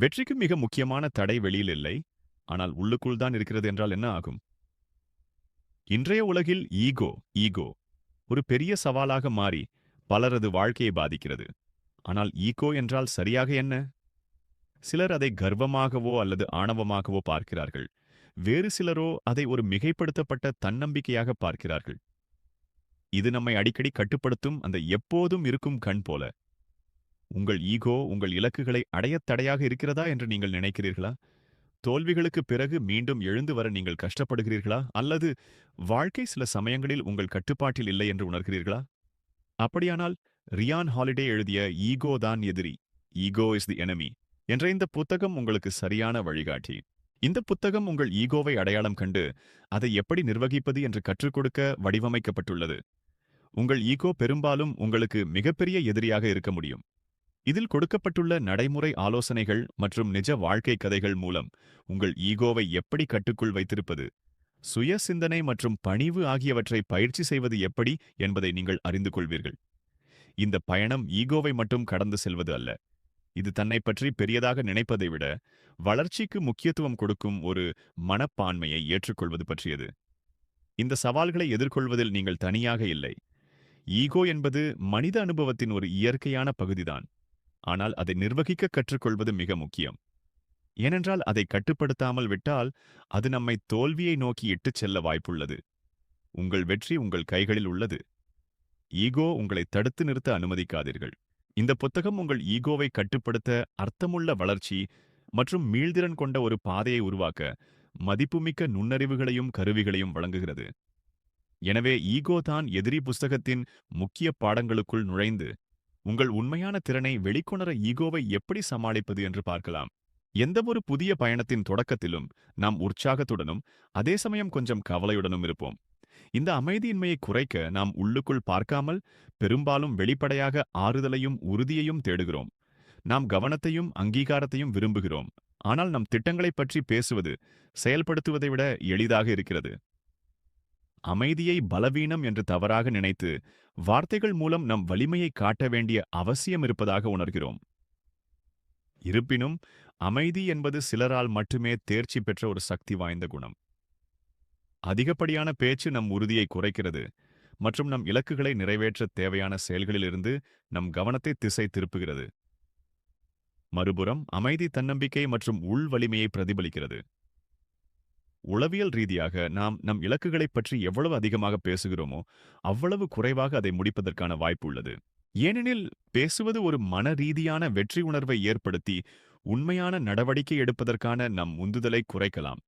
வெற்றிக்கு மிக முக்கியமான தடை வெளியில் இல்லை. ஆனால் உள்ளுக்குள் தான் இருக்கிறது என்றால் என்ன ஆகும்? இன்றைய உலகில் ஈகோ ஈகோ ஒரு பெரிய சவாலாக மாறி பலரது வாழ்க்கையை பாதிக்கிறது. ஆனால் ஈகோ என்றால் சரியாக என்ன? சிலர் அதை கர்வமாகவோ அல்லது ஆணவமாகவோ பார்க்கிறார்கள். வேறு சிலரோ அதை ஒரு மிகைப்படுத்தப்பட்ட தன்னம்பிக்கையாக பார்க்கிறார்கள். இது நம்மை அடிக்கடி கட்டுப்படுத்தும் அந்த எப்போதும் இருக்கும் கண் போல. உங்கள் ஈகோ உங்கள் இலக்குகளை அடையத் தடையாக இருக்கிறதா என்று நீங்கள் நினைக்கிறீர்களா? தோல்விகளுக்கு பிறகு மீண்டும் எழுந்து வர நீங்கள் கஷ்டப்படுகிறீர்களா? அல்லது வாழ்க்கை சில சமயங்களில் உங்கள் கட்டுப்பாட்டில் இல்லை என்று உணர்கிறீர்களா? அப்படியானால் ரியான் ஹாலிடே எழுதிய ஈகோ தான் எதிரி ஈகோ இஸ் தி எனமி என்ற இந்த புத்தகம் உங்களுக்கு சரியான வழிகாட்டி. இந்த புத்தகம் உங்கள் ஈகோவை அடையாளம் கண்டு அதை எப்படி நிர்வகிப்பது என்று கற்றுக் கொடுக்க வடிவமைக்கப்பட்டுள்ளது. உங்கள் ஈகோ பெரும்பாலும் உங்களுக்கு மிகப்பெரிய எதிரியாக இருக்க முடியும். இதில் கொடுக்கப்பட்டுள்ள நடைமுறை ஆலோசனைகள் மற்றும் நிஜ வாழ்க்கை கதைகள் மூலம் உங்கள் ஈகோவை எப்படி கட்டுக்குள் வைத்திருப்பது சுய சிந்தனை மற்றும் பணிவு ஆகியவற்றை பயிற்சி செய்வது எப்படி என்பதை நீங்கள் அறிந்து கொள்வீர்கள். இந்த பயணம் ஈகோவை மட்டும் கடந்து செல்வது அல்ல. இது தன்னை பற்றி பெரியதாக நினைப்பதை விட வளர்ச்சிக்கு முக்கியத்துவம் கொடுக்கும் ஒரு மனப்பான்மையை ஏற்றுக்கொள்வது பற்றியது. இந்த சவால்களை எதிர்கொள்வதில் நீங்கள் தனியாக இல்லை. ஈகோ என்பது மனித அனுபவத்தின் ஒரு இயற்கையான பகுதிதான். ஆனால் அதை நிர்வகிக்க கற்றுக்கொள்வது மிக முக்கியம். ஏனென்றால் அதை கட்டுப்படுத்தாமல் விட்டால் அது நம்மை தோல்வியை நோக்கி இட்டுச் செல்ல வாய்ப்புள்ளது. உங்கள் வெற்றி உங்கள் கைகளில் உள்ளது. ஈகோ உங்களை தடுத்து நிறுத்த அனுமதிக்காதீர்கள். இந்த புத்தகம் உங்கள் ஈகோவை கட்டுப்படுத்த அர்த்தமுள்ள வளர்ச்சி மற்றும் மீள்திறன் கொண்ட ஒரு பாதையை உருவாக்க மதிப்புமிக்க நுண்ணறிவுகளையும் கருவிகளையும் வழங்குகிறது. எனவே ஈகோ தான் எதிரி புஸ்தகத்தின் முக்கிய பாடங்களுக்குள் நுழைந்து உங்கள் உண்மையான திறனை வெளிக்கொணர ஈகோவை எப்படி சமாளிப்பது என்று பார்க்கலாம். எந்தவொரு புதிய பயணத்தின் தொடக்கத்திலும் நாம் உற்சாகத்துடனும் அதே சமயம் கொஞ்சம் கவலையுடனும் இருப்போம். இந்த அமைதியின்மையை குறைக்க நாம் உள்ளுக்குள் பார்க்காமல் பெரும்பாலும் வெளிப்படையாக ஆறுதலையும் உறுதியையும் தேடுகிறோம். நாம் கவனத்தையும் அங்கீகாரத்தையும் விரும்புகிறோம். ஆனால் நம் திட்டங்களைப் பற்றி பேசுவது செயல்படுத்துவதை விட எளிதாக இருக்கிறது. அமைதியை பலவீனம் என்று தவறாக நினைத்து வார்த்தைகள் மூலம் நம் வலிமையை காட்ட வேண்டிய அவசியம் இருப்பதாக உணர்கிறோம். இருப்பினும் அமைதி என்பது சிலரால் மட்டுமே தேர்ச்சி பெற்ற ஒரு சக்தி வாய்ந்த குணம். அதிகப்படியான பேச்சு நம் உறுதியை குறைக்கிறது மற்றும் நம் இலக்குகளை நிறைவேற்ற தேவையான செயல்களிலிருந்து நம் கவனத்தை திசை திருப்புகிறது. மறுபுறம் அமைதி தன்னம்பிக்கை மற்றும் உள் வலிமையை பிரதிபலிக்கிறது. உளவியல் ரீதியாக நாம் நம் இலக்குகளைப் பற்றி எவ்வளவு அதிகமாக பேசுகிறோமோ அவ்வளவு குறைவாக அதை முடிப்பதற்கான வாய்ப்பு உள்ளது. ஏனெனில் பேசுவது ஒரு மன ரீதியான வெற்றி உணர்வை ஏற்படுத்தி உண்மையான நடவடிக்கை எடுப்பதற்கான நம் உந்துதலை குறைக்கலாம்.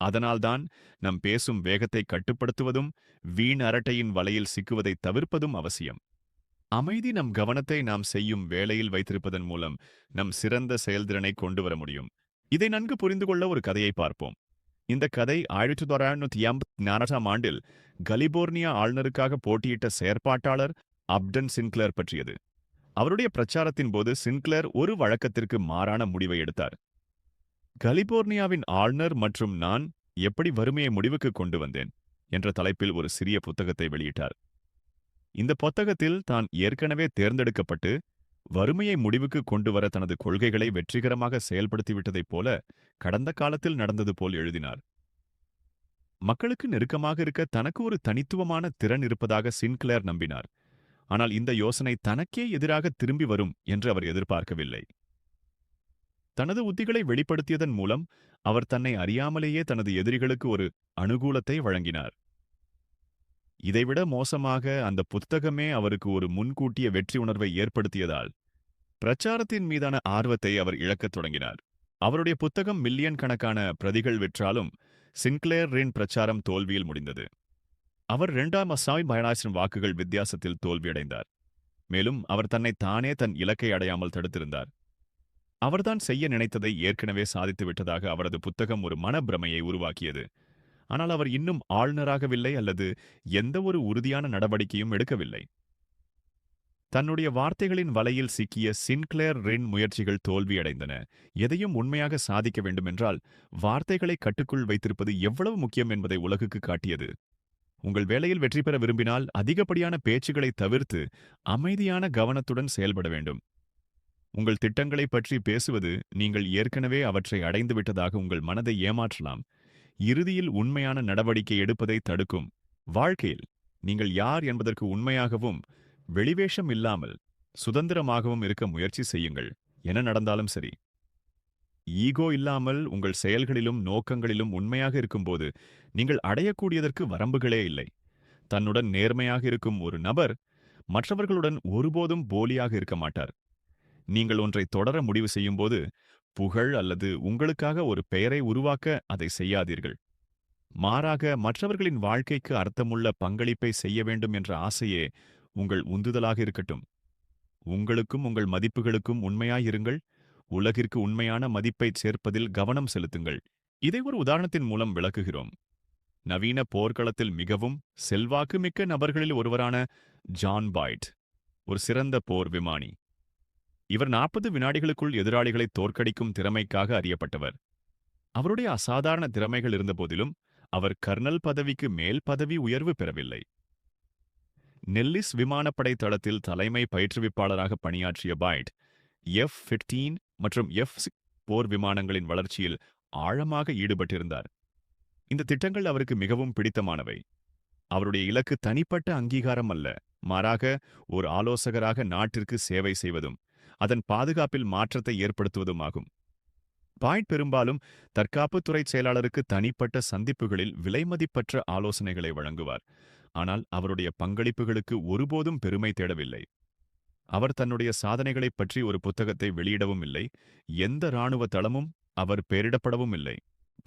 அதனால்தான் நம் பேசும் வேகத்தை கட்டுப்படுத்துவதும் வீண் அரட்டையின் வலையில் சிக்குவதை தவிர்ப்பதும் அவசியம். அமைதி நம் கவனத்தை நாம் செய்யும் வேலையில் வைத்திருப்பதன் மூலம் நம் சிறந்த செயல்திறனை கொண்டு வர முடியும். இதை நன்கு புரிந்து கொள்ள ஒரு கதையை பார்ப்போம். இந்த கதை ஆயிரத்தி தொள்ளாயிரத்தி ஐம்பத்தி நான்காம் ஆண்டில் கலிபோர்னியா ஆளுநருக்காக போட்டியிட்ட செயற்பாட்டாளர் அப்டன் சின்க்ளர் பற்றியது. அவருடைய பிரச்சாரத்தின் போது சின்க்ளர் ஒரு வழக்கத்திற்கு மாறான முடிவை எடுத்தார். கலிபோர்னியாவின் ஆளுநர் மற்றும் நான் எப்படி வறுமையை முடிவுக்கு கொண்டு வந்தேன் என்ற தலைப்பில் ஒரு சிறிய புத்தகத்தை வெளியிட்டார். இந்த புத்தகத்தில் தான் ஏற்கனவே தேர்ந்தெடுக்கப்பட்டு வறுமையை முடிவுக்கு கொண்டு வர தனது கொள்கைகளை வெற்றிகரமாக செயல்படுத்திவிட்டதைப் போல கடந்த காலத்தில் நடந்தது போல் எழுதினார். மக்களுக்கு நெருக்கமாக இருக்க தனக்கு ஒரு தனித்துவமான திறன் இருப்பதாக சின்க்ளேர் நம்பினார். ஆனால் இந்த யோசனை தனக்கே எதிராக திரும்பி வரும் என்று அவர் எதிர்பார்க்கவில்லை. தனது உத்திகளை வெளிப்படுத்தியதன் மூலம் அவர் தன்னை அறியாமலேயே தனது எதிரிகளுக்கு ஒரு அனுகூலத்தை வழங்கினார். இதைவிட மோசமாக அந்த புத்தகமே அவருக்கு ஒரு முன்கூட்டிய வெற்றி உணர்வை ஏற்படுத்தியதால். பிரச்சாரத்தின் மீதான ஆர்வத்தை அவர் இழக்கத் தொடங்கினார். அவருடைய புத்தகம் மில்லியன் கணக்கான பிரதிகள் விற்றாலும் சின்க்ளேர் ரின் பிரச்சாரம் தோல்வியில் முடிந்தது. அவர் இரண்டாம் அசாய் பயனாசின் வாக்குகள் வித்தியாசத்தில் தோல்வியடைந்தார். மேலும் அவர் தன்னை தானே தன் இலக்கை அடையாமல் தடுத்திருந்தார். அவர்தான் செய்ய நினைத்ததை ஏற்கனவே சாதித்து விட்டதாக அவரது புத்தகம் ஒரு மனப்பிரமையை உருவாக்கியது. ஆனால் அவர் இன்னும் ஆளுநராகவில்லை அல்லது எந்த ஒரு உறுதியான நடவடிக்கையும் எடுக்கவில்லை. தன்னுடைய வார்த்தைகளின் வலையில் சிக்கிய சின்க்ளேர் ரின் முயற்சிகள் தோல்வியடைந்தன. எதையும் உண்மையாக சாதிக்க வேண்டுமென்றால் வார்த்தைகளை கட்டுக்குள் வைத்திருப்பது எவ்வளவு முக்கியம் என்பதை உலகுக்கு காட்டியது. உங்கள் வேலையில் வெற்றி பெற விரும்பினால் அதிகப்படியான பேச்சுகளை தவிர்த்து அமைதியான கவனத்துடன் செயல்பட வேண்டும். உங்கள் திட்டங்களைப் பற்றி பேசுவது நீங்கள் ஏற்கனவே அவற்றை அடைந்துவிட்டதாக உங்கள் மனதை ஏமாற்றலாம். இறுதியில் உண்மையான நடவடிக்கை எடுப்பதை தடுக்கும். வாழ்க்கையில் நீங்கள் யார் என்பதற்கு உண்மையாகவும் வெளிவேஷம் இல்லாமல் சுதந்திரமாகவும் இருக்க முயற்சி செய்யுங்கள். என்ன நடந்தாலும் சரி. ஈகோ இல்லாமல் உங்கள் செயல்களிலும் நோக்கங்களிலும் உண்மையாக இருக்கும்போது நீங்கள் அடையக்கூடியதற்கு வரம்புகளே இல்லை. தன்னுடன் நேர்மையாக இருக்கும் ஒரு நபர் மற்றவர்களுடன் ஒருபோதும் போலியாக இருக்க மாட்டார். நீங்கள் ஒன்றை தொடர முடிவு செய்யும்போது புகழ் அல்லது உங்களுக்காக ஒரு பெயரை உருவாக்க அதை செய்யாதீர்கள். மாறாக மற்றவர்களின் வாழ்க்கைக்கு அர்த்தமுள்ள பங்களிப்பை செய்ய வேண்டும் என்ற ஆசையே உங்கள் உந்துதலாக இருக்கட்டும். உங்களுக்கும் உங்கள் மதிப்புகளுக்கும் உண்மையாயிருங்கள் உலகிற்கு உண்மையான மதிப்பைச் சேர்ப்பதில் கவனம் செலுத்துங்கள். இதை ஒரு உதாரணத்தின் மூலம் விளக்குகிறோம். நவீன போர்க்களத்தில் மிகவும் செல்வாக்குமிக்க நபர்களில் ஒருவரான ஜான் பாய்ட் ஒரு சிறந்த போர் விமானி. இவர் நாற்பது வினாடிகளுக்குள் எதிராளிகளை தோற்கடிக்கும் திறமைக்காக அறியப்பட்டவர். அவருடைய அசாதாரண திறமைகள் இருந்தபோதிலும் அவர் கர்னல் பதவிக்கு மேல் பதவி உயர்வு பெறவில்லை. நெல்லிஸ் விமானப்படை தளத்தில் தலைமை பயிற்றுவிப்பாளராக பணியாற்றிய பாய்ட் எஃப் பிப்டீன் மற்றும் எஃப் போர் விமானங்களின் வளர்ச்சியில் ஆழமாக ஈடுபட்டிருந்தார். இந்த திட்டங்கள் அவருக்கு மிகவும் பிடித்தமானவை. அவருடைய இலக்கு தனிப்பட்ட அங்கீகாரம் அல்ல மாறாக ஒரு ஆலோசகராக நாட்டிற்கு சேவை செய்வதும் அதன் பாதுகாப்பில் மாற்றத்தை ஏற்படுத்துவதுமாகும். பாயிண்ட் பெரும்பாலும் தற்காப்புத்துறை செயலாளருக்கு தனிப்பட்ட சந்திப்புகளில் விலைமதிப்பற்ற ஆலோசனைகளை வழங்குவார். ஆனால் அவருடைய பங்களிப்புகளுக்கு ஒருபோதும் பெருமை தேடவில்லை. அவர் தன்னுடைய சாதனைகளைப் பற்றி ஒரு புத்தகத்தை வெளியிடவும் இல்லை. எந்த இராணுவ தளமும் அவர் பெயரிடப்படவும் இல்லை.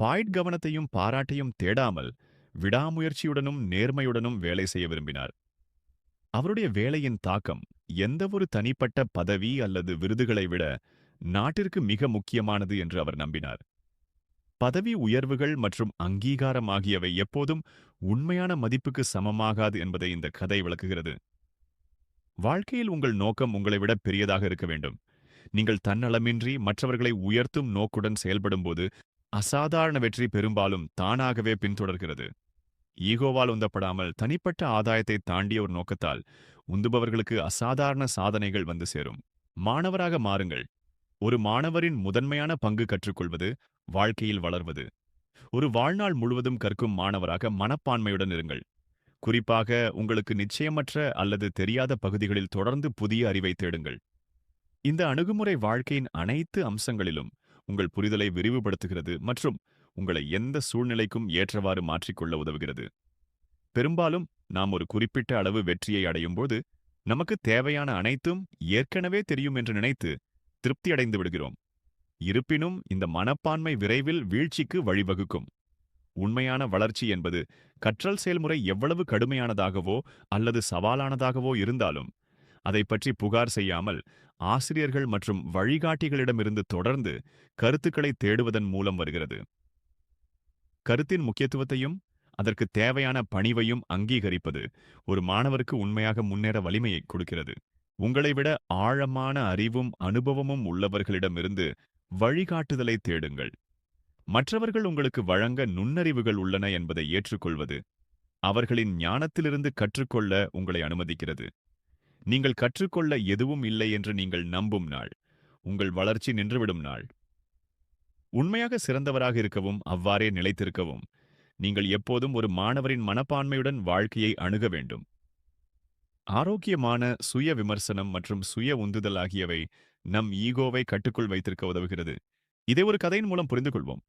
பாய்ட் கவனத்தையும் பாராட்டையும் தேடாமல் விடாமுயற்சியுடனும் நேர்மையுடனும் வேலை செய்ய விரும்பினார். அவருடைய வேலையின் தாக்கம் எந்தவொரு தனிப்பட்ட பதவி அல்லது விருதுகளை விட நாட்டிற்கு மிக முக்கியமானது என்று அவர் நம்பினார். பதவி உயர்வுகள் மற்றும் அங்கீகாரம் ஆகியவை எப்போதும் உண்மையான மதிப்புக்கு சமமாகாது என்பதை இந்த கதை விளக்குகிறது. வாழ்க்கையில் உங்கள் நோக்கம் உங்களை விட பெரியதாக இருக்க வேண்டும். நீங்கள் தன்னலமின்றி மற்றவர்களை உயர்த்தும் நோக்குடன் செயல்படும்போது அசாதாரண வெற்றி பெரும்பாலும் தானாகவே பின்தொடர்கிறது. ஈகோவால் உந்தப்படாமல் தனிப்பட்ட ஆதாயத்தை தாண்டிய ஒரு நோக்கத்தால் உந்துபவர்களுக்கு அசாதாரண சாதனைகள் வந்து சேரும். மாணவராக மாறுங்கள். ஒரு மாணவரின் முதன்மையான பங்கு கற்றுக்கொள்வது வாழ்க்கையில் வளர்வது. ஒரு வாழ்நாள் முழுவதும் கற்கும் மாணவராக மனப்பான்மையுடன் இருங்கள். குறிப்பாக உங்களுக்கு நிச்சயமற்ற அல்லது தெரியாத பகுதிகளில் தொடர்ந்து புதிய அறிவை தேடுங்கள். இந்த அணுகுமுறை வாழ்க்கையின் அனைத்து அம்சங்களிலும் உங்கள் புரிதலை விரிவுபடுத்துகிறது மற்றும் உங்களை எந்த சூழ்நிலைக்கும் ஏற்றவாறு மாற்றிக்கொள்ள உதவுகிறது. பெரும்பாலும் நாம் ஒரு குறிப்பிட்ட அளவு வெற்றியை அடையும்போது நமக்கு தேவையான அனைத்தும் ஏற்கனவே தெரியும் என்று நினைத்து திருப்தி அடைந்து விடுகிறோம். இருப்பினும் இந்த மனப்பான்மை விரைவில் வீழ்ச்சிக்கு வழிவகுக்கும். உண்மையான வளர்ச்சி என்பது கற்றல் செயல்முறை எவ்வளவு கடுமையானதாகவோ அல்லது சவாலானதாகவோ இருந்தாலும் அதை பற்றி புகார் செய்யாமல் ஆசிரியர்கள் மற்றும் வழிகாட்டிகளிடமிருந்து தொடர்ந்து கருத்துக்களை தேடுவதன் மூலம் வருகிறது. கருத்தின் முக்கியத்துவத்தையும் அதற்கு தேவையான பணிவையும் அங்கீகரிப்பது ஒரு மாணவருக்கு உண்மையாக முன்னேற வலிமையை கொடுக்கிறது. உங்களை விட ஆழமான அறிவும் அனுபவமும் உள்ளவர்களிடமிருந்து வழிகாட்டுதலை தேடுங்கள். மற்றவர்கள் உங்களுக்கு வழங்க நுண்ணறிவுகள் உள்ளன என்பதை ஏற்றுக்கொள்வது அவர்களின் ஞானத்திலிருந்து கற்றுக்கொள்ள உங்களை அனுமதிக்கிறது. நீங்கள் கற்றுக்கொள்ள எதுவும் இல்லை என்று நீங்கள் நம்பும் நாள் உங்கள் வளர்ச்சி நின்றுவிடும் நாள். உண்மையாக சிறந்தவராக இருக்கவும் அவ்வாறே நிலைத்திருக்கவும் நீங்கள் எப்போதும் ஒரு மாணவரின் மனப்பான்மையுடன் வாழ்க்கையை அணுக வேண்டும். ஆரோக்கியமான சுய விமர்சனம் மற்றும் சுய உந்துதல் ஆகியவை நம் ஈகோவை கட்டுக்குள் வைத்திருக்க உதவுகிறது. இதை ஒரு கதையின் மூலம் புரிந்து கொள்வோம்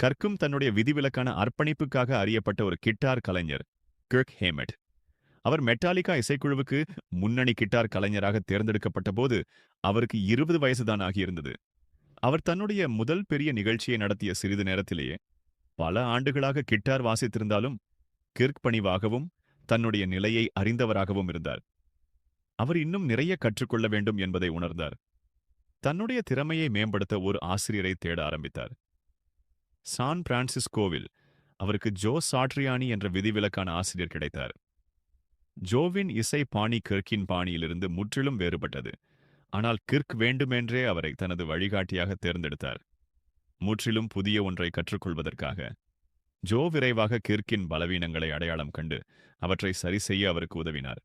கற்கும் தன்னுடைய விதிவிலக்கான அர்ப்பணிப்புக்காக அறியப்பட்ட ஒரு கிட்டார் கலைஞர் கிர்க் ஹேமெட். அவர் மெட்டாலிகா இசைக்குழுவுக்கு முன்னணி கிட்டார் கலைஞராக தேர்ந்தெடுக்கப்பட்ட போது அவருக்கு இருபது வயசுதான் ஆகியிருந்தது. அவர் தன்னுடைய முதல் பெரிய நிகழ்ச்சியை நடத்திய சிறிது நேரத்திலேயே பல ஆண்டுகளாக கிட்டார் வாசித்திருந்தாலும் கிர்க் பணிவாகவும் தன்னுடைய நிலையை அறிந்தவராகவும் இருந்தார். அவர் இன்னும் நிறைய கற்றுக்கொள்ள வேண்டும் என்பதை உணர்ந்தார். தன்னுடைய திறமையை மேம்படுத்த ஒரு ஆசிரியரை தேட ஆரம்பித்தார். சான் பிரான்சிஸ்கோவில் அவருக்கு ஜோ சாட்ரியானி என்ற விதிவிலக்கான ஆசிரியர் கிடைத்தார். ஜோவின் இசை பாணி கிர்க்கின் பாணியிலிருந்து முற்றிலும் வேறுபட்டது. ஆனால் கிர்க் வேண்டுமென்றே அவரை தனது வழிகாட்டியாக தேர்ந்தெடுத்தார். முற்றிலும் புதிய ஒன்றை கற்றுக்கொள்வதற்காக. ஜோ விரைவாக கிர்க்கின் பலவீனங்களை அடையாளம் கண்டு அவற்றை சரி செய்ய அவருக்கு உதவினார்.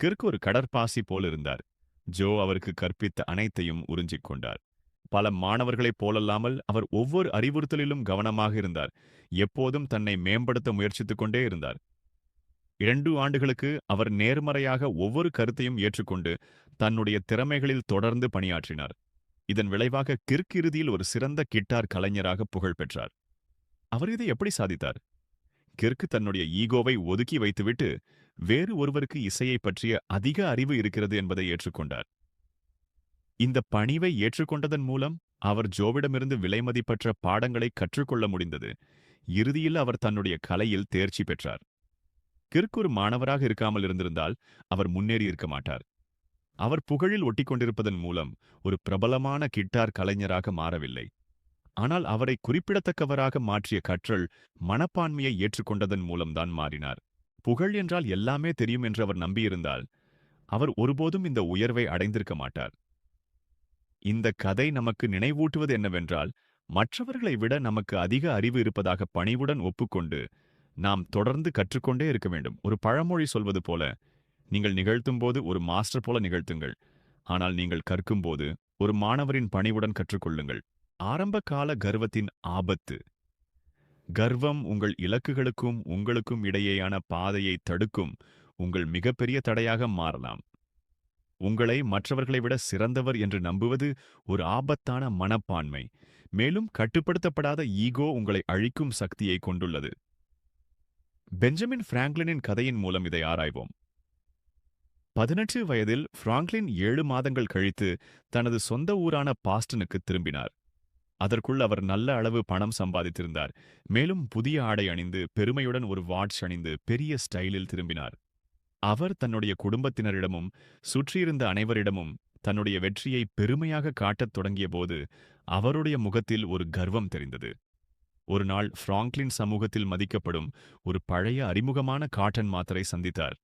கிர்க் ஒரு கடற்பாசி போலிருந்தார் ஜோ அவருக்கு கற்பித்த அனைத்தையும் உறிஞ்சிக் கொண்டார். பல மாணவர்களைப் போலல்லாமல் அவர் ஒவ்வொரு அறிவுறுத்தலிலும் கவனமாக இருந்தார். எப்போதும் தன்னை மேம்படுத்த முயற்சித்துக் கொண்டே இருந்தார். இரண்டு ஆண்டுகளுக்கு அவர் நேர்மறையாக ஒவ்வொரு கருத்தையும் ஏற்றுக்கொண்டு தன்னுடைய திறமைகளில் தொடர்ந்து பணியாற்றினார். இதன் விளைவாக கிர்க் இறுதியில் ஒரு சிறந்த கிட்டார் கலைஞராக புகழ் பெற்றார். அவர் இதை எப்படி சாதித்தார்? கிர்க் தன்னுடைய ஈகோவை ஒதுக்கி வைத்துவிட்டு வேறு ஒருவருக்கு இசையை பற்றிய அதிக அறிவு இருக்கிறது என்பதை ஏற்றுக்கொண்டார். இந்த பணிவை ஏற்றுக்கொண்டதன் மூலம் அவர் ஜோவிடமிருந்து விலைமதிப்பற்ற பாடங்களை கற்றுக்கொள்ள முடிந்தது. இறுதியில் அவர் தன்னுடைய கலையில் தேர்ச்சி பெற்றார். கிர்க் ஒரு மாணவராக இருக்காமல் இருந்திருந்தால் அவர் முன்னேறி இருக்க மாட்டார். அவர் புகழில் ஒட்டிக்கொண்டிருப்பதன் மூலம் ஒரு பிரபலமான கிட்டார் கலைஞராக மாறவில்லை. ஆனால் அவரை குறிப்பிடத்தக்கவராக மாற்றிய கற்றல் மனப்பான்மையை ஏற்றுக்கொண்டதன் மூலம்தான் மாறினார். புகழ் என்றால் எல்லாமே தெரியும் என்று அவர் நம்பியிருந்தால் அவர் ஒருபோதும் இந்த உயர்வை அடைந்திருக்க மாட்டார். இந்த கதை நமக்கு நினைவூட்டுவது என்னவென்றால் மற்றவர்களை விட நமக்கு அதிக அறிவு இருப்பதாக பணிவுடன் ஒப்புக்கொண்டு நாம் தொடர்ந்து கற்றுக்கொண்டே இருக்க வேண்டும். ஒரு பழமொழி சொல்வது போல நீங்கள் நிகழ்த்தும்போது ஒரு மாஸ்டர் போல நிகழ்த்துங்கள். ஆனால் நீங்கள் கற்கும்போது ஒரு மாணவரின் பணிவுடன் கற்றுக்கொள்ளுங்கள். ஆரம்ப கால கர்வத்தின் ஆபத்து. கர்வம் உங்கள் இலக்குகளுக்கும் உங்களுக்கும் இடையேயான பாதையை தடுக்கும் உங்கள் மிகப்பெரிய தடையாக மாறலாம். உங்களை மற்றவர்களை விட சிறந்தவர் என்று நம்புவது ஒரு ஆபத்தான மனப்பான்மை. மேலும் கட்டுப்படுத்தப்படாத ஈகோ உங்களை அழிக்கும் சக்தியை கொண்டுள்ளது. பெஞ்சமின் பிராங்க்லினின் கதையின் மூலம் இதை ஆராய்வோம். பதினெட்டு வயதில் பிராங்க்லின் ஏழு மாதங்கள் கழித்து தனது சொந்த ஊரான பாஸ்டனுக்கு திரும்பினார். அதற்குள் அவர் நல்ல அளவு பணம் சம்பாதித்திருந்தார். மேலும் புதிய ஆடை அணிந்து பெருமையுடன் ஒரு வாட்ச் அணிந்து பெரிய ஸ்டைலில் திரும்பினார். அவர் தன்னுடைய குடும்பத்தினரிடமும் சுற்றியிருந்த அனைவரிடமும் தன்னுடைய வெற்றியை பெருமையாக காட்டத் தொடங்கியபோது அவருடைய முகத்தில் ஒரு கர்வம் தெரிந்தது. ஒரு நாள் பிராங்க்லின் சமூகத்தில் மதிக்கப்படும் ஒரு பழைய அறிமுகமான காட்டன் மாத்தரை சந்தித்தார்.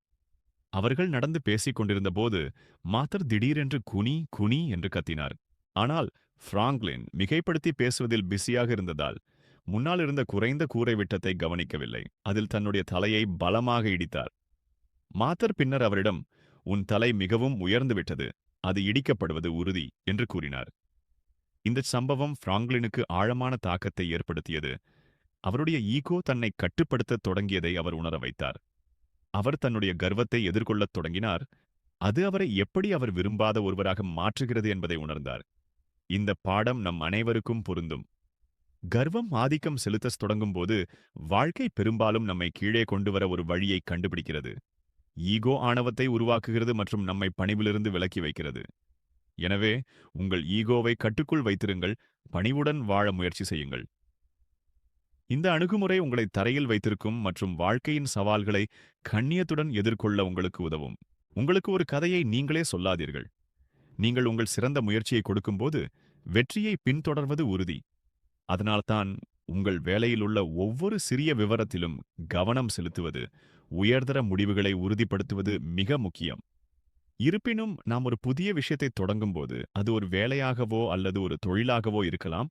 அவர்கள் நடந்து பேசிக் கொண்டிருந்தபோது மாத்தர் திடீரென்று குனி குனி என்று கத்தினார். ஆனால் பிராங்க்லின் மிகைப்படுத்தி பேசுவதில் பிஸியாக இருந்ததால் முன்னால் இருந்த குறைந்த கூரை விட்டத்தை கவனிக்கவில்லை. அதில் தன்னுடைய தலையை பலமாக இடித்தார். மாத்தர் பின்னர் அவரிடம் உன் தலை மிகவும் உயர்ந்துவிட்டது அது இடிக்கப்படுவது உறுதி என்று கூறினார். இந்த சம்பவம் பிராங்க்லினுக்கு ஆழமான தாக்கத்தை ஏற்படுத்தியது. அவருடைய ஈகோ தன்னை கட்டுப்படுத்தத் தொடங்கியதை அவர் உணர வைத்தார். அவர் தன்னுடைய கர்வத்தை எதிர்கொள்ளத் தொடங்கினார். அது அவரை எப்படி அவர் விரும்பாத ஒருவராக மாற்றுகிறது என்பதை உணர்ந்தார். இந்த பாடம் நம் அனைவருக்கும் பொருந்தும். கர்வம் ஆதிக்கம் செலுத்தத் தொடங்கும்போது வாழ்க்கை பெரும்பாலும் நம்மை கீழே கொண்டு வர ஒரு வழியை கண்டுபிடிக்கிறது. ஈகோ ஆணவத்தை உருவாக்குகிறது மற்றும் நம்மை பணிவிலிருந்து விலக்கி வைக்கிறது. எனவே உங்கள் ஈகோவை கட்டுக்குள் வைத்திருங்கள் பணிவுடன் வாழ முயற்சி செய்யுங்கள். இந்த அணுகுமுறை உங்களை தரையில் வைத்திருக்கும் மற்றும் வாழ்க்கையின் சவால்களை கண்ணியத்துடன் எதிர்கொள்ள உங்களுக்கு உதவும். உங்களுக்கு ஒரு கதையை நீங்களே சொல்லாதீர்கள். நீங்கள் உங்கள் சிறந்த முயற்சியை கொடுக்கும்போது வெற்றியை பின்தொடர்வது உறுதி. அதனால்தான் உங்கள் வேலையில் உள்ள ஒவ்வொரு சிறிய விவரத்திலும் கவனம் செலுத்துவது உயர்தர முடிவுகளை உறுதிப்படுத்துவது மிக முக்கியம். இருப்பினும் நாம் ஒரு புதிய விஷயத்தை தொடங்கும்போது அது ஒரு வேலையாகவோ அல்லது ஒரு தொழிலாகவோ இருக்கலாம்.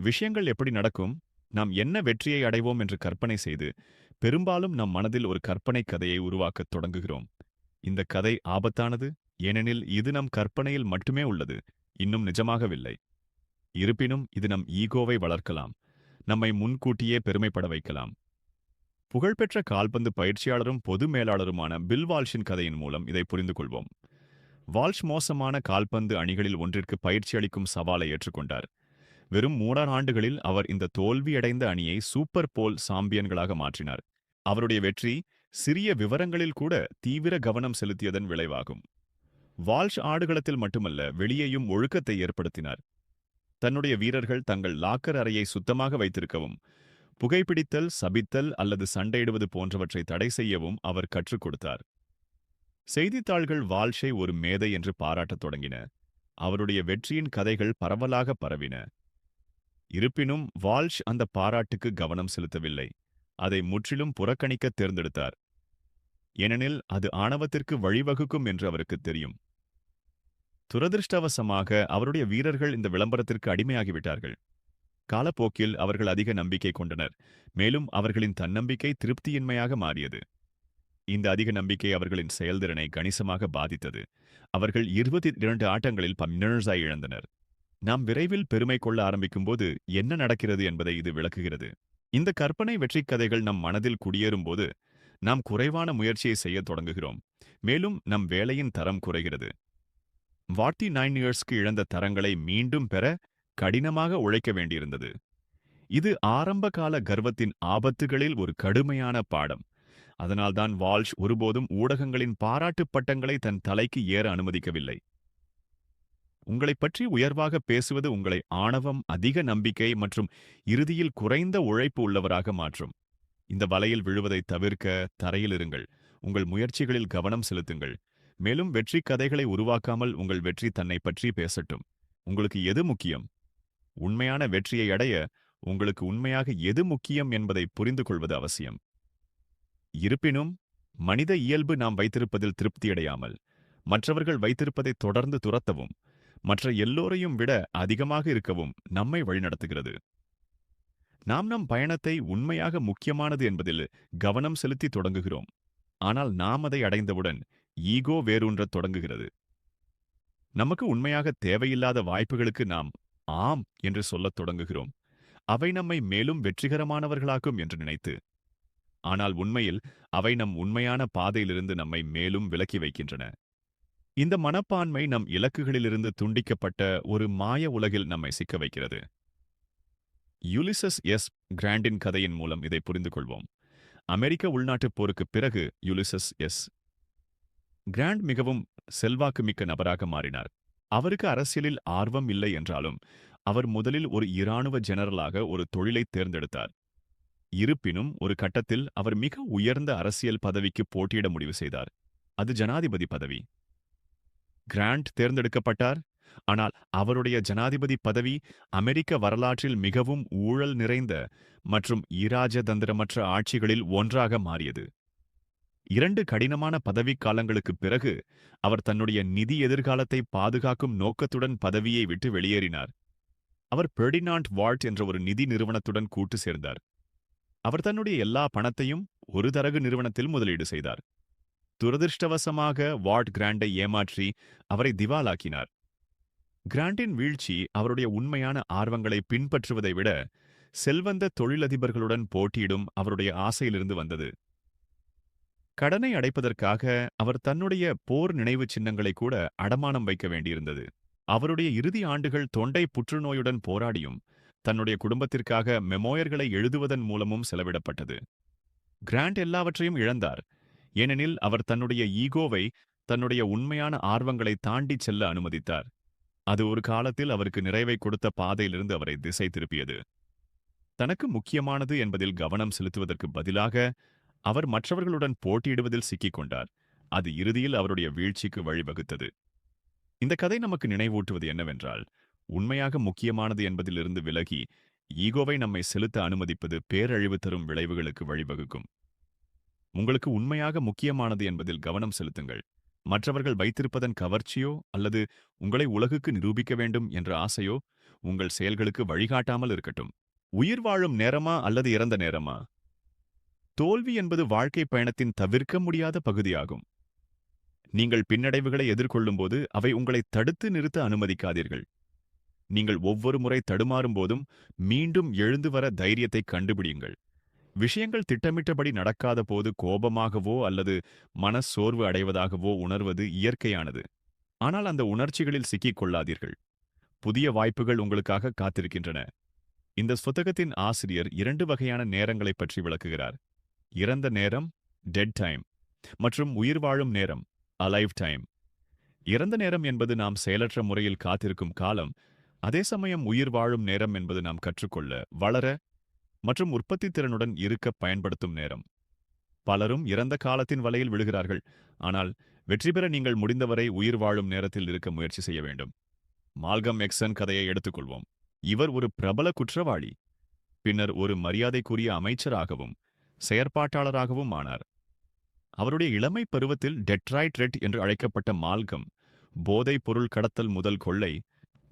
விஷயங்கள் எப்படி நடக்கும்? நாம் என்ன வெற்றியை அடைவோம் என்று கற்பனை செய்து பெரும்பாலும் நம் மனதில் ஒரு கற்பனை கதையை உருவாக்கத் தொடங்குகிறோம். இந்த கதை ஆபத்தானது? ஏனெனில் இது நம் கற்பனையில் மட்டுமே உள்ளது இன்னும் நிஜமாகவில்லை. இருப்பினும் இது நம் ஈகோவை வளர்க்கலாம் நம்மை முன்கூட்டியே பெருமைப்பட வைக்கலாம். புகழ்பெற்ற கால்பந்து பயிற்சியாளரும் பொது மேலாளருமான பில் வால்ஷின் கதையின் மூலம் இதை புரிந்து கொள்வோம். வால்ஷ் மோசமான கால்பந்து அணிகளில் ஒன்றிற்கு பயிற்சி அளிக்கும் சவாலை ஏற்றுக்கொண்டார். வெறும் மூணாறு ஆண்டுகளில் அவர் இந்த தோல்வியடைந்த அணியை சூப்பர் போல் சாம்பியன்களாக மாற்றினார். அவருடைய வெற்றி சிறிய விவரங்களில் கூட தீவிர கவனம் செலுத்தியதன் விளைவாகும். வால்ஷ் ஆடுகளத்தில் மட்டுமல்ல வெளியேயும் ஒழுக்கத்தை ஏற்படுத்தினார். தன்னுடைய வீரர்கள் தங்கள் லாக்கர் அறையை சுத்தமாக வைத்திருக்கவும் புகைப்பிடித்தல் சபித்தல் அல்லது சண்டையிடுவது போன்றவற்றை தடை செய்யவும் அவர் கற்றுக் கொடுத்தார். செய்தித்தாள்கள் வால்ஷை ஒரு மேதை என்று பாராட்டத் தொடங்கின. அவருடைய வெற்றியின் கதைகள் பரவலாக பரவின. இருப்பினும் வால்ஷ் அந்த பாராட்டுக்கு கவனம் செலுத்தவில்லை. அதை முற்றிலும் புறக்கணிக்க தேர்ந்தெடுத்தார். ஏனெனில் அது ஆணவத்திற்கு வழிவகுக்கும் என்று அவருக்கு தெரியும். துரதிருஷ்டவசமாக அவருடைய வீரர்கள் இந்த விளம்பரத்திற்கு அடிமையாகிவிட்டார்கள். காலப்போக்கில் அவர்கள் அதிக நம்பிக்கை கொண்டனர். மேலும் அவர்களின் தன்னம்பிக்கை திருப்தியின்மையாக மாறியது. இந்த அதிக நம்பிக்கை அவர்களின் செயல்திறனை கணிசமாக பாதித்தது. அவர்கள் இருபத்தி இரண்டு ஆட்டங்களில் பன்னர்ஸாய் இழந்தனர். நாம் விரைவில் பெருமை கொள்ள ஆரம்பிக்கும்போது என்ன நடக்கிறது என்பதை இது விளக்குகிறது. இந்த கற்பனை வெற்றிக் கதைகள் நம் மனதில் குடியேறும்போது நாம் குறைவான முயற்சியை செய்யத் தொடங்குகிறோம். மேலும் நம் வேலையின் தரம் குறைகிறது. வாட்டி நைன் இயர்ஸ்க்கு இழந்த தரங்களை மீண்டும் பெற கடினமாக உழைக்க வேண்டியிருந்தது. இது ஆரம்பகால கர்வத்தின் ஆபத்துகளில் ஒரு கடுமையான பாடம். அதனால்தான் வால்ஷ் ஒருபோதும் ஊடகங்களின் பாராட்டுப் பட்டங்களை தன் தலைக்கு ஏற அனுமதிக்கவில்லை. உங்களைப் பற்றி உயர்வாக பேசுவது உங்களை ஆணவம் அதிக நம்பிக்கை மற்றும் இறுதியில் குறைந்த உழைப்பு உள்ளவராக மாற்றும். இந்த வலையில் விழுவதை தவிர்க்க தரையில் இருங்கள். உங்கள் முயற்சிகளில் கவனம் செலுத்துங்கள். மேலும் வெற்றி கதைகளை உருவாக்காமல் உங்கள் வெற்றி தன்னை பற்றி பேசட்டும். உங்களுக்கு எது முக்கியம்? உண்மையான வெற்றியை அடைய உங்களுக்கு உண்மையாக எது முக்கியம் என்பதை புரிந்து கொள்வது அவசியம். இருப்பினும் மனித இயல்பு நாம் வைத்திருப்பதில் திருப்தியடையாமல் மற்றவர்கள் வைத்திருப்பதை தொடர்ந்து துரத்தவும் மற்ற எல்லோரையும் விட அதிகமாக இருக்கவும் நம்மை வழிநடத்துகிறது. நாம் நம் பயணத்தை உண்மையாக முக்கியமானது என்பதில் கவனம் செலுத்தி தொடங்குகிறோம். ஆனால் நாம் அதை அடைந்தவுடன் ஈகோ வேரூன்றத் தொடங்குகிறது. நமக்கு உண்மையாக தேவையில்லாத வாய்ப்புகளுக்கு நாம் ஆம் என்று சொல்லத் தொடங்குகிறோம். அவை நம்மை மேலும் வெற்றிகரமானவர்களாக்கும் என்று நினைத்து. ஆனால் உண்மையில் அவை நம் உண்மையான பாதையிலிருந்து நம்மை மேலும் விலக்கி வைக்கின்றன. இந்த மனப்பான்மை நம் இலக்குகளிலிருந்து துண்டிக்கப்பட்ட ஒரு மாய உலகில் நம்மை சிக்க வைக்கிறது. Ulysses S. கிராண்டின் கதையின் மூலம் இதை புரிந்து கொள்வோம். அமெரிக்க உள்நாட்டுப் போருக்குப் பிறகு யுலிசஸ் எஸ். கிராண்ட் மிகவும் செல்வாக்குமிக்க நபராக மாறினார். அவருக்கு அரசியலில் ஆர்வம் இல்லை என்றாலும் அவர் முதலில் ஒரு இராணுவ ஜெனரலாக ஒரு தொழிலைத் தேர்ந்தெடுத்தார். இருப்பினும் ஒரு கட்டத்தில் அவர் மிக உயர்ந்த அரசியல் பதவிக்கு போட்டியிட முடிவு செய்தார். அது ஜனாதிபதி பதவி. கிராண்ட் தேர்ந்தெடுக்கப்பட்டார். ஆனால் அவருடைய ஜனாதிபதி பதவி அமெரிக்க வரலாற்றில் மிகவும் ஊழல் நிறைந்த மற்றும் இராஜதந்திரமற்ற ஆட்சிகளில் ஒன்றாக மாறியது. இரண்டு கடினமான பதவிக் காலங்களுக்குப் பிறகு அவர் தன்னுடைய நிதி எதிர்காலத்தை பாதுகாக்கும் நோக்கத்துடன் பதவியை விட்டு வெளியேறினார். அவர் பெர்டினாண்ட் வால்ட் என்ற ஒரு நிதி நிறுவனத்துடன் கூட்டு சேர்ந்தார். அவர் தன்னுடைய எல்லா பணத்தையும் ஒரு தரகு நிறுவனத்தில் முதலீடு செய்தார். துரதிர்ஷ்டவசமாக வாட் கிராண்டை ஏமாற்றி அவரை திவாலாக்கினார். கிராண்டின் வீழ்ச்சி அவருடைய உண்மையான ஆர்வங்களை பின்பற்றுவதை விட செல்வந்த தொழிலதிபர்களுடன் போட்டியிடும் அவருடைய ஆசையிலிருந்து வந்தது. கடனை அடைப்பதற்காக அவர் தன்னுடைய போர் நினைவுச் சின்னங்களை கூட அடமானம் வைக்க வேண்டியிருந்தது. அவருடைய இறுதி ஆண்டுகள் தொண்டை புற்றுநோயுடன் போராடியும் தன்னுடைய குடும்பத்திற்காக மெமோயர்களை எழுதுவதன் மூலமும் செலவிடப்பட்டது. கிராண்ட் எல்லாவற்றையும் இழந்தார். ஏனெனில் அவர் தன்னுடைய ஈகோவை தன்னுடைய உண்மையான ஆர்வங்களை தாண்டிச் செல்ல அனுமதித்தார். அது ஒரு காலத்தில் அவருக்கு நிறைவை கொடுத்த பாதையிலிருந்து அவரை திசை திருப்பியது. தனக்கு முக்கியமானது என்பதில் கவனம் செலுத்துவதற்கு பதிலாக அவர் மற்றவர்களுடன் போட்டியிடுவதில் சிக்கிக் கொண்டார் அது இறுதியில் அவருடைய வீழ்ச்சிக்கு வழிவகுத்தது. இந்த கதை நமக்கு நினைவூட்டுவது என்னவென்றால் உண்மையாக முக்கியமானது என்பதிலிருந்து விலகி ஈகோவை நம்மை செலுத்த அனுமதிப்பது பேரழிவு தரும் விளைவுகளுக்கு வழிவகுக்கும். உங்களுக்கு உண்மையாக முக்கியமானது என்பதில் கவனம் செலுத்துங்கள். மற்றவர்கள் வைத்திருப்பதன் கவர்ச்சியோ அல்லது உங்களை உலகுக்கு நிரூபிக்க வேண்டும் என்ற ஆசையோ உங்கள் செயல்களுக்கு வழிகாட்டாமல் இருக்கட்டும். உயிர் வாழும் நேரமா அல்லது இறந்த நேரமா? தோல்வி என்பது வாழ்க்கை பயணத்தின் தவிர்க்க முடியாத பகுதியாகும். நீங்கள் பின்னடைவுகளை எதிர்கொள்ளும்போது அவை உங்களை தடுத்து நிறுத்த அனுமதிக்காதீர்கள். நீங்கள் ஒவ்வொரு முறை தடுமாறும் போதும் மீண்டும் எழுந்து வர தைரியத்தை கண்டுபிடியுங்கள். விஷயங்கள் திட்டமிட்டபடி நடக்காத போது கோபமாகவோ அல்லது மனச்சோர்வு அடைவதாகவோ உணர்வது இயற்கையானது. ஆனால் அந்த உணர்ச்சிகளில் சிக்கிக் கொள்ளாதீர்கள் புதிய வாய்ப்புகள் உங்களுக்காக காத்திருக்கின்றன. இந்த புத்தகத்தின் ஆசிரியர் இரண்டு வகையான நேரங்களைப் பற்றி விளக்குகிறார். இறந்த நேரம் டெட் டைம் மற்றும் உயிர் வாழும் நேரம் அலைவ் டைம் இறந்த நேரம் என்பது நாம் செயலற்ற முறையில் காத்திருக்கும் காலம். அதே சமயம் உயிர் வாழும் நேரம் என்பது நாம் கற்றுக்கொள்ள வளர மற்றும் உற்பத்தி திறனுடன் இருக்க பயன்படுத்தும் நேரம். பலரும் இறந்த காலத்தின் வலையில் விழுகிறார்கள். ஆனால் வெற்றி பெற நீங்கள் முடிந்தவரை உயிர் வாழும் நேரத்தில் இருக்க முயற்சி செய்ய வேண்டும். மால்கம் எக்ஸன் கதையை எடுத்துக்கொள்வோம். இவர் ஒரு பிரபல குற்றவாளி. பின்னர் ஒரு மரியாதைக்குரிய அமைச்சராகவும் செயற்பாட்டாளராகவும் ஆனார். அவருடைய இளமை பருவத்தில் டெட்ராய்ட் ரெட் என்று அழைக்கப்பட்ட மால்கம் போதைப் பொருள் கடத்தல் முதல் கொள்ளை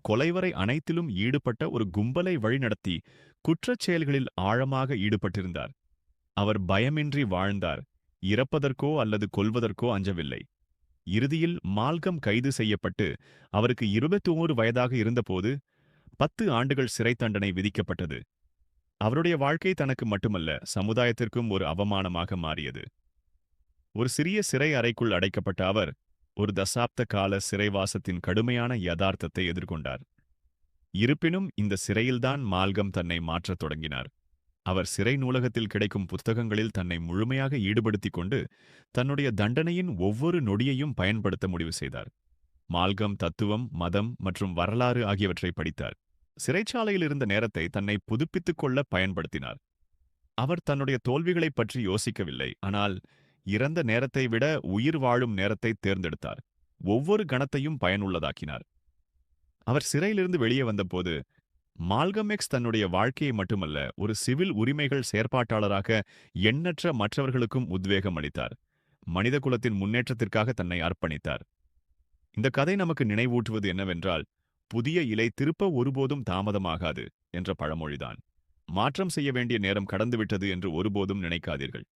கொலைவரை அனைத்திலும் ஈடுபட்ட ஒரு கும்பலை வழிநடத்தி குற்றச் செயல்களில் ஆழமாக ஈடுபட்டிருந்தார். அவர் பயமின்றி வாழ்ந்தார். இறப்பதற்கோ அல்லது கொல்வதற்கோ அஞ்சவில்லை. இறுதியில் மால்கம் கைது செய்யப்பட்டு அவருக்கு இருபத்தோரு வயதாக இருந்தபோது பத்து ஆண்டுகள் சிறை தண்டனை விதிக்கப்பட்டது. அவருடைய வாழ்க்கை தனக்கு மட்டுமல்ல சமுதாயத்திற்கும் ஒரு அவமானமாக மாறியது. ஒரு சிறிய சிறை அறைக்குள் அடைக்கப்பட்ட அவர் ஒரு தசாப்த கால சிறைவாசத்தின் கடுமையான யதார்த்தத்தை எதிர்கொண்டார். இருப்பினும் இந்த சிறையில்தான் மால்கம் தன்னை மாற்றத் தொடங்கினார். அவர் சிறை நூலகத்தில் கிடைக்கும் புத்தகங்களில் தன்னை முழுமையாக ஈடுபடுத்திக் கொண்டு தன்னுடைய தண்டனையின் ஒவ்வொரு நொடியையும் பயன்படுத்த முடிவு செய்தார். மால்கம் தத்துவம் மதம் மற்றும் வரலாறு ஆகியவற்றை படித்தார். சிறைச்சாலையில் இருந்த நேரத்தை தன்னை புதுப்பித்துக் கொள்ள பயன்படுத்தினார். அவர் தன்னுடைய தோல்விகளைப் பற்றி யோசிக்கவில்லை ஆனால் இறந்த நேரத்தை விட உயிர் வாழும் நேரத்தை தேர்ந்தெடுத்தார். ஒவ்வொரு கணத்தையும் பயனுள்ளதாக்கினார். அவர் சிறையிலிருந்து வெளியே வந்தபோது மால்கமெக்ஸ் தன்னுடைய வாழ்க்கையை மட்டுமல்ல ஒரு சிவில் உரிமைகள் செயற்பாட்டாளராக எண்ணற்ற மற்றவர்களுக்கும் உத்வேகம் அளித்தார். மனிதகுலத்தின் முன்னேற்றத்திற்காக தன்னை அர்ப்பணித்தார். இந்த கதை நமக்கு நினைவூட்டுவது என்னவென்றால் புதிய இலை திருப்ப ஒருபோதும் தாமதமாகாது என்ற பழமொழிதான். மாற்றம் செய்ய வேண்டிய நேரம் கடந்துவிட்டது என்று ஒருபோதும் நினைக்காதீர்கள்.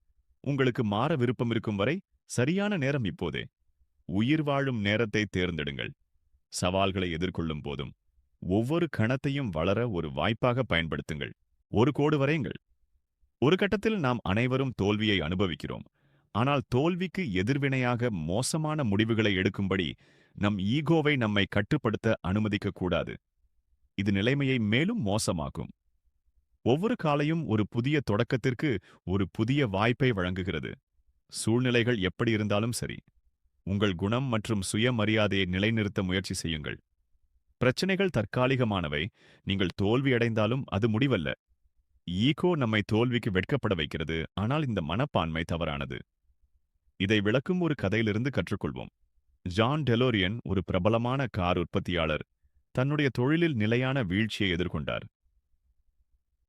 உங்களுக்கு மாற விருப்பம் இருக்கும் வரை சரியான நேரம் இப்போதே. உயிர் வாழும் நேரத்தை தேர்ந்தெடுங்கள். சவால்களை எதிர்கொள்ளும் போதும் ஒவ்வொரு கணத்தையும் வளர ஒரு வாய்ப்பாக பயன்படுத்துங்கள். ஒரு கோடு வரையுங்கள். ஒரு கட்டத்தில் நாம் அனைவரும் தோல்வியை அனுபவிக்கிறோம். ஆனால் தோல்விக்கு எதிர்வினையாக மோசமான முடிவுகளை எடுக்கும்படி நம் ஈகோவை நம்மை கட்டுப்படுத்த அனுமதிக்க கூடாது. இது நிலைமையை மேலும் மோசமாக்கும். ஒவ்வொரு காலையும் ஒரு புதிய தொடக்கத்திற்கு ஒரு புதிய வாய்ப்பை வழங்குகிறது. சூழ்நிலைகள் எப்படி இருந்தாலும் சரி. உங்கள் குணம் மற்றும் சுயமரியாதையை நிலைநிறுத்த முயற்சி செய்யுங்கள். பிரச்சனைகள் தற்காலிகமானவை. நீங்கள் தோல்வியடைந்தாலும் அது முடிவல்ல. ஈகோ நம்மை தோல்விக்கு வெட்கப்பட வைக்கிறது. ஆனால் இந்த மனப்பான்மை தவறானது. இதை விளக்கும் ஒரு கதையிலிருந்து கற்றுக்கொள்வோம். ஜான் டெலோரியன் ஒரு பிரபலமான கார் உற்பத்தியாளர். தன்னுடைய தொழிலில் நிலையான வீழ்ச்சியை எதிர்கொண்டார்.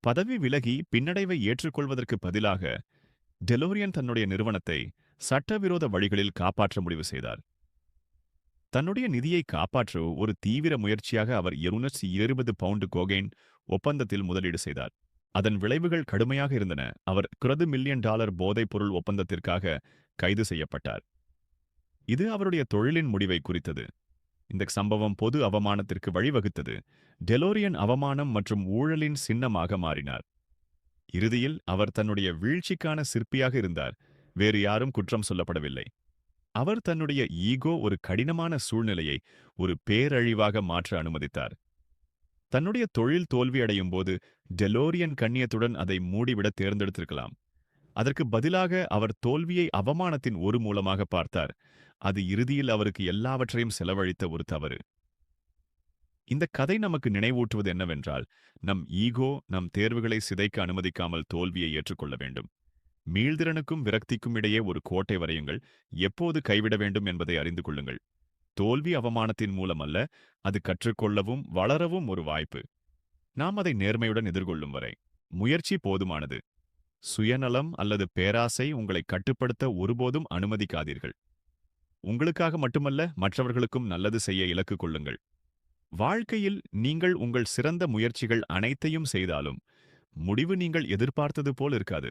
பதவி விலகி பின்னடைவை ஏற்றுக்கொள்வதற்கு பதிலாக டெலோரியன் தன்னுடைய நிறுவனத்தை சட்டவிரோத வழிகளில் காப்பாற்ற முடிவு செய்தார். தன்னுடைய நிதியை காப்பாற்ற ஒரு தீவிர முயற்சியாக அவர் இருநூற்றி இருபது பவுண்டு கோகைன் ஒப்பந்தத்தில் முதலீடு செய்தார். அதன் விளைவுகள் கடுமையாக இருந்தன. அவர் கிரது மில்லியன் டாலர் போதைப் பொருள் ஒப்பந்தத்திற்காக கைது செய்யப்பட்டார். இது அவருடைய தொழிலின் முடிவை குறித்தது. இந்த சம்பவம் பொது அவமானத்திற்கு வழிவகுத்தது. டெலோரியன் அவமானம் மற்றும் ஊழலின் சின்னமாக மாறினார். இறுதியில் அவர் தன்னுடைய வீழ்ச்சிக்கான சிற்பியாக இருந்தார். வேறு யாரும் குற்றம் சொல்லப்படவில்லை. அவர் தன்னுடைய ஈகோ ஒரு கடினமான சூழ்நிலையை ஒரு பேரழிவாக மாற்ற அனுமதித்தார். தன்னுடைய தொழில் தோல்வியடையும் போது டெலோரியன் கண்ணியத்துடன் அதை மூடிவிட தேர்ந்தெடுத்திருக்கலாம். அதற்கு பதிலாக அவர் தோல்வியை அவமானத்தின் ஒரு மூலமாக பார்த்தார். அது இறுதியில் அவருக்கு எல்லாவற்றையும் செலவழித்த ஒரு தவறு. இந்த கதை நமக்கு நினைவூட்டுவது என்னவென்றால் நம் ஈகோ நம் தேர்வுகளை சிதைக்க அனுமதிக்காமல் தோல்வியை ஏற்றுக்கொள்ள வேண்டும். மீள்திறனுக்கும் விரக்திக்கும் இடையே ஒரு கோட்டை வரையுங்கள். எப்போது கைவிட வேண்டும் என்பதை அறிந்து கொள்ளுங்கள். தோல்வி அவமானத்தின் மூலம் அல்ல அது கற்றுக்கொள்ளவும் வளரவும் ஒரு வாய்ப்பு. நாம் அதை நேர்மையுடன் எதிர்கொள்ளும் வரை. முயற்சி போதுமானது. சுயநலம் அல்லது பேராசை உங்களை கட்டுப்படுத்த ஒருபோதும் அனுமதிக்காதீர்கள். உங்களுக்காக மட்டுமல்ல மற்றவர்களுக்கும் நல்லது செய்ய இலக்கு கொள்ளுங்கள். வாழ்க்கையில் நீங்கள் உங்கள் சிறந்த முயற்சிகள் அனைத்தையும் செய்தாலும் முடிவு நீங்கள் எதிர்பார்த்தது போல் இருக்காது.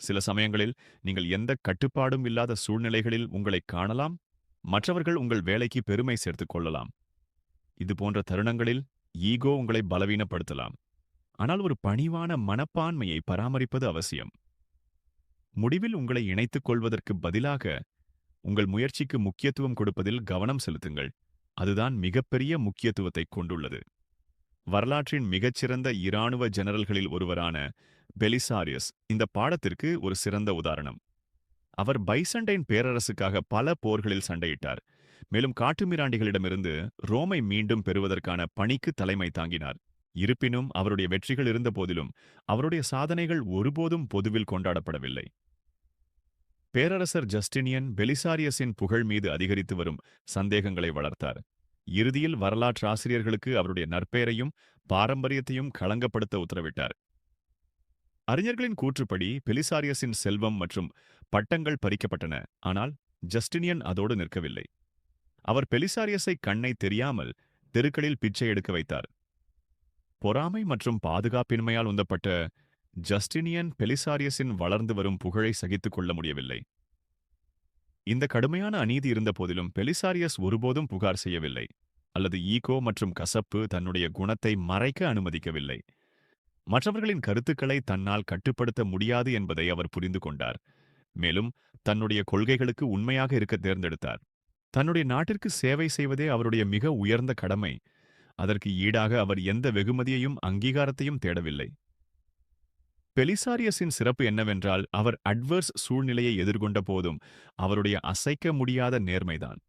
சில சமயங்களில் நீங்கள் எந்த கட்டுப்பாடும் இல்லாத சூழ்நிலைகளில் உங்களை காணலாம் மற்றவர்கள் உங்கள் வேலைக்கு பெருமை சேர்த்துக் கொள்ளலாம். இது போன்ற தருணங்களில் ஈகோ உங்களை பலவீனப்படுத்தலாம். ஆனால் ஒரு பணிவான மனப்பான்மையை பராமரிப்பது அவசியம். முடிவில் உங்களை இணைத்துக் கொள்வதற்கு பதிலாக உங்கள் முயற்சிக்கு முக்கியத்துவம் கொடுப்பதில் கவனம் செலுத்துங்கள். அதுதான் மிகப்பெரிய முக்கியத்துவத்தை கொண்டுள்ளது. வரலாற்றின் மிகச்சிறந்த இராணுவ ஜெனரல்களில் ஒருவரான பெலிசாரியஸ் இந்த பாடத்திற்கு ஒரு சிறந்த உதாரணம். அவர் பைசண்டைன் பேரரசுக்காக பல போர்களில் சண்டையிட்டார். மேலும் காட்டுமிராண்டிகளிடமிருந்து ரோமை மீண்டும் பெறுவதற்கான பணிக்கு தலைமை தாங்கினார். இருப்பினும் அவருடைய வெற்றிகள் இருந்தபோதிலும் அவருடைய சாதனைகள் ஒருபோதும் பொதுவில் கொண்டாடப்படவில்லை. பேரரசர் ஜஸ்டினியன் பெலிசாரியஸின் புகழ் மீது அதிகரித்து வரும் சந்தேகங்களை வளர்த்தார். இறுதியில் வரலாற்று ஆசிரியர்களுக்கு அவருடைய நற்பெயரையும் பாரம்பரியத்தையும் களங்கப்படுத்த உத்தரவிட்டார். அறிஞர்களின் கூற்றுப்படி பெலிசாரியஸின் செல்வம் மற்றும் பட்டங்கள் பறிக்கப்பட்டன ஆனால் ஜஸ்டினியன் அதோடு நிற்கவில்லை. அவர் பெலிசாரியஸை கண்ணை தெரியாமல் தெருக்களில் பிச்சை எடுக்க வைத்தார். பொறாமை மற்றும் பாதுகாப்பின்மையால் உந்தப்பட்ட ஜஸ்டினியன் பெலிசாரியஸின் வளர்ந்து வரும் புகழை சகித்துக் கொள்ள முடியவில்லை. இந்த கடுமையான அநீதி இருந்த போதிலும் பெலிசாரியஸ் ஒருபோதும் புகார் செய்யவில்லை அல்லது ஈகோ மற்றும் கசப்பு தன்னுடைய குணத்தை மறைக்க அனுமதிக்கவில்லை. மற்றவர்களின் கருத்துக்களை தன்னால் கட்டுப்படுத்த முடியாது என்பதை அவர் புரிந்து கொண்டார். மேலும் தன்னுடைய கொள்கைகளுக்கு உண்மையாக இருக்க தேர்ந்தெடுத்தார். தன்னுடைய நாட்டிற்கு சேவை செய்வதே அவருடைய மிக உயர்ந்த கடமை. அதற்கு ஈடாக அவர் எந்த வெகுமதியையும் அங்கீகாரத்தையும் தேடவில்லை. பெலிசாரியஸின் சிறப்பு என்னவென்றால் அவர் அட்வர்ஸ் சூழ்நிலையை எதிர்கொண்ட போதும் அவருடைய அசைக்க முடியாத நேர்மைதான்.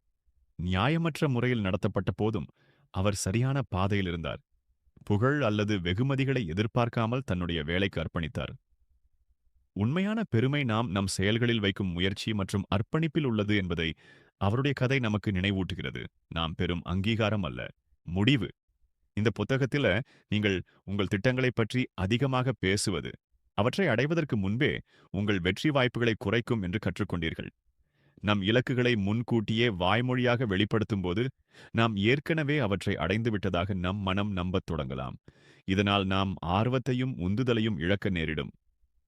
நியாயமற்ற முறையில் நடத்தப்பட்ட போதும் அவர் சரியான பாதையில் இருந்தார். புகழ் அல்லது வெகுமதிகளை எதிர்பார்க்காமல் தன்னுடைய வேலைக்கு அர்ப்பணித்தார். உண்மையான பெருமை நாம் நம் செயல்களில் வைக்கும் முயற்சி மற்றும் அர்ப்பணிப்பில் உள்ளது என்பதை அவருடைய கதை நமக்கு நினைவூட்டுகிறது. நாம் பெறும் அங்கீகாரம் அல்ல முடிவு. இந்த புத்தகத்தில் நீங்கள் உங்கள் திட்டங்களைப் பற்றி அதிகமாக பேசுவது அவற்றை அடைவதற்கு முன்பே உங்கள் வெற்றி வாய்ப்புகளை குறைக்கும் என்று கற்றுக்கொண்டீர்கள். நம் இலக்குகளை முன்கூட்டியே வாய்மொழியாக வெளிப்படுத்தும்போது நாம் ஏற்கனவே அவற்றை அடைந்துவிட்டதாக நம் மனம் நம்பத் தொடங்கலாம். இதனால் நாம் ஆர்வத்தையும் உந்துதலையும் இழக்க நேரிடும்.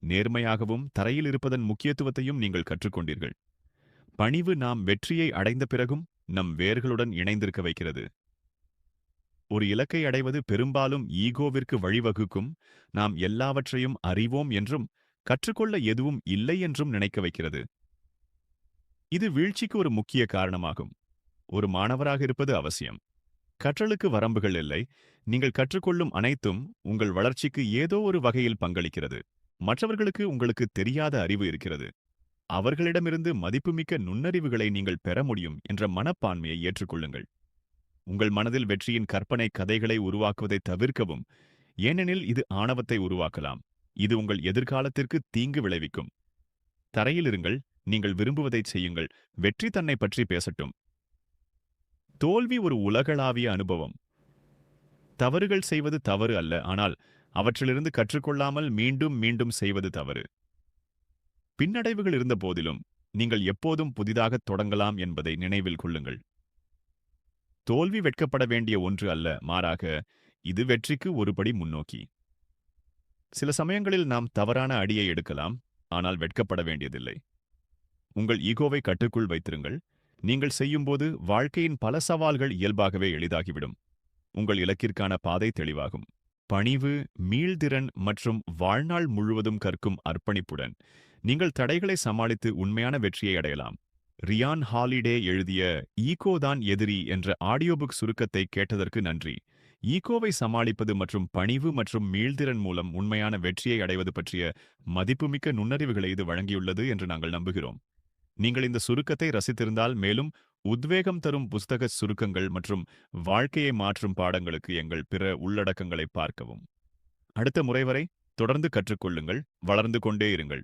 நேர்மையாகவும் தரையில் இருப்பதன் முக்கியத்துவத்தையும் நீங்கள் கற்றுக்கொண்டீர்கள். பணிவு நாம் வெற்றியை அடைந்த பிறகும் நம் வேர்களுடன் இணைந்திருக்க வைக்கிறது. ஒரு இலக்கை அடைவது பெரும்பாலும் ஈகோவிற்கு வழிவகுக்கும். நாம் எல்லாவற்றையும் அறிவோம் என்றும் கற்றுக்கொள்ள எதுவும் இல்லை என்றும் நினைக்க வைக்கிறது. இது வீழ்ச்சிக்கு ஒரு முக்கிய காரணமாகும். ஒரு மாணவராக இருப்பது அவசியம். கற்றலுக்கு வரம்புகள் இல்லை. நீங்கள் கற்றுக்கொள்ளும் அனைத்தும் உங்கள் வளர்ச்சிக்கு ஏதோ ஒரு வகையில் பங்களிக்கிறது. மற்றவர்களுக்கு உங்களுக்கு தெரியாத அறிவு இருக்கிறது. அவர்களிடமிருந்து மதிப்புமிக்க நுண்ணறிவுகளை நீங்கள் பெற முடியும் என்ற மனப்பான்மையை ஏற்றுக்கொள்ளுங்கள். உங்கள் மனதில் வெற்றியின் கற்பனை கதைகளை உருவாக்குவதை தவிர்க்கவும். ஏனெனில் இது ஆணவத்தை உருவாக்கலாம். இது உங்கள் எதிர்காலத்திற்கு தீங்கு விளைவிக்கும். தரையில் இருங்கள். நீங்கள் விரும்புவதைச் செய்யுங்கள். வெற்றி தன்னை பற்றி பேசட்டும். தோல்வி ஒரு உலகளாவிய அனுபவம். தவறுகள் செய்வது தவறு அல்ல. ஆனால் அவற்றிலிருந்து கற்றுக்கொள்ளாமல் மீண்டும் மீண்டும் செய்வது தவறு. பின்னடைவுகள் இருந்த போதிலும் நீங்கள் எப்போதும் புதிதாக தொடங்கலாம் என்பதை நினைவில் கொள்ளுங்கள். தோல்வி வெட்கப்பட வேண்டிய ஒன்று அல்ல மாறாக இது வெற்றிக்கு ஒருபடி முன்னோக்கி. சில சமயங்களில் நாம் தவறான அடியை எடுக்கலாம் ஆனால் வெட்கப்பட வேண்டியதில்லை. உங்கள் ஈகோவை கட்டுக்குள் வைத்திருங்கள். நீங்கள் செய்யும்போது வாழ்க்கையின் பல சவால்கள் இயல்பாகவே எளிதாகிவிடும். உங்கள் இலக்கிற்கான பாதை தெளிவாகும். பணிவு மீள்திறன் மற்றும் வாழ்நாள் முழுவதும் கற்கும் அர்ப்பணிப்புடன் நீங்கள் தடைகளை சமாளித்து உண்மையான வெற்றியை அடையலாம். ரியான் ஹாலிடே எழுதிய ஈகோ தான் எதிரி என்ற ஆடியோ புக் சுருக்கத்தை கேட்டதற்கு நன்றி. ஈகோவை சமாளிப்பது மற்றும் பணிவு மற்றும் மீள்திறன் மூலம் உண்மையான வெற்றியை அடைவது பற்றிய மதிப்புமிக்க நுண்ணறிவுகளை இது வழங்கியுள்ளது என்று நாங்கள் நம்புகிறோம். நீங்கள் இந்த சுருக்கத்தை ரசித்திருந்தால் மேலும் உத்வேகம் தரும் புஸ்தக சுருக்கங்கள் மற்றும் வாழ்க்கையை மாற்றும் பாடங்களுக்கு எங்கள் பிற உள்ளடக்கங்களை பார்க்கவும். அடுத்த முறை வரை தொடர்ந்து கற்றுக்கொள்ளுங்கள். வளர்ந்து கொண்டே இருங்கள்.